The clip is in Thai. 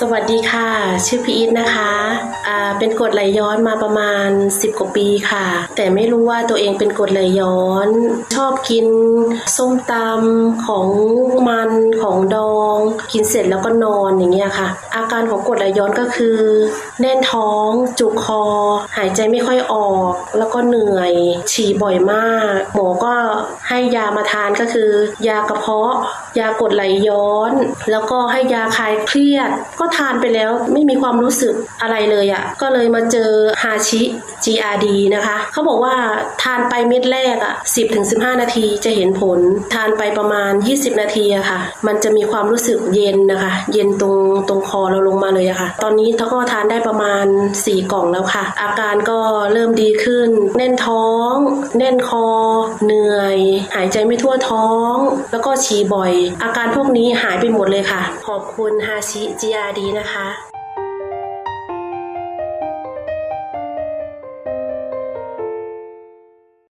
สวัสดีค่ะ ชื่อพีอีทนะคะอ่าเป็นกรดไหลย้อนมาประมาณ 10 กว่าปีค่ะ แต่ไม่รู้ว่าตัวเองเป็นกรดไหลย้อน ชอบกินส้มตำของมันของดอง กินเสร็จแล้วก็นอนอย่างเงี้ยค่ะ อาการของกรดไหลย้อนก็คือ แน่นท้อง จุกคอ หายใจไม่ค่อยออก แล้วก็เหนื่อย ฉี่บ่อยมาก หมอก็ ให้ยามาทานก็คือ ยากระเพาะ ยากดไหลย้อน แล้วก็ให้ยาคลายเครียด ก็ทานไปแล้วไม่มีความรู้สึกอะไรเลยอะ่ะก็เลยมาเจอฮาชิ GRD นะคะเขาบอกว่าทานไปเม็ดแรกอะ่ะ10-15 นาทีจะเห็นผล ทานไปประมาณ 20 นาทีอะค่ะ มันจะมีความรู้สึกเย็นนะคะ เย็นตรงตรงคอเราลงมาเลยอะค่ะ ตอนนี้เขาก็ทานได้ประมาณ 4 กล่องแล้วค่ะ อาการก็เริ่มดีขึ้น แน่นท้อง แน่นคอ เหนื่อยหายใจไม่ทั่วท้อง แล้วก็ฉี่บ่อย อาการพวกนี้หายไปหมดเลยค่ะ ขอบคุณฮาชิจิยาดีนะคะ